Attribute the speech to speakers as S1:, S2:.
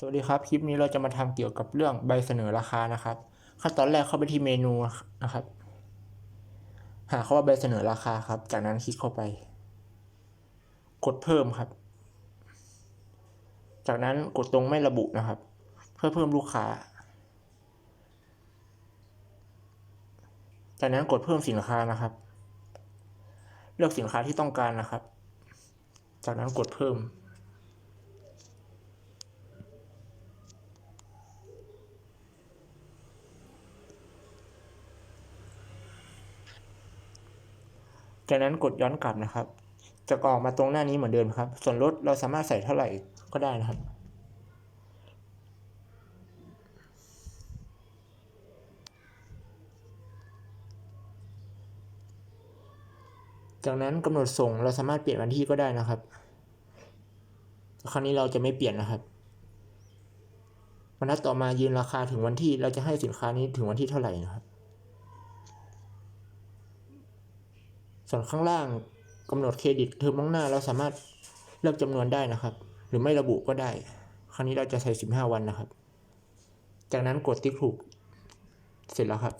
S1: สวัสดีครับ คลิปนี้เราจะมาทำเกี่ยวกับเรื่องใบเสนอราคานะครับ ขั้นตอนแรกเข้าไปที่เมนูนะครับ หาคาว่าใบเสนอราคาครับ จากนั้นคลิกเข้าไป กดเพิ่มครับ จากนั้นกดตรงไม่ระบุนะครับ เพื่อเพิ่มลูกค้า จากนั้นกดเพิ่มสินค้านะครับ เลือกสินค้าที่ต้องการนะครับ จากนั้นกดเพิ่ม จากนั้นกดย้อนกลับนะครับ จะออกมาตรงหน้านี้เหมือนเดิมครับ ส่วนลดเราสามารถใส่เท่าไหร่ก็ได้นะครับ จากนั้นกำหนดส่งเราสามารถเปลี่ยนวันที่ก็ได้นะครับ คราวนี้เราจะไม่เปลี่ยนนะครับบรรทัดต่อมายืนราคาถึงวันที่เราจะให้สินค้านี้ถึงวันที่เท่าไหร่นะครับ ส่วนข้างล่างกำหนดเครดิตเทอมล่วงหน้าเราสามารถเลือกจำนวนได้นะครับ หรือไม่ระบุก็ได้ ครั้งนี้เราจะใส่ 15 วันนะครับ จากนั้นกดติ๊กถูกเสร็จแล้วครับ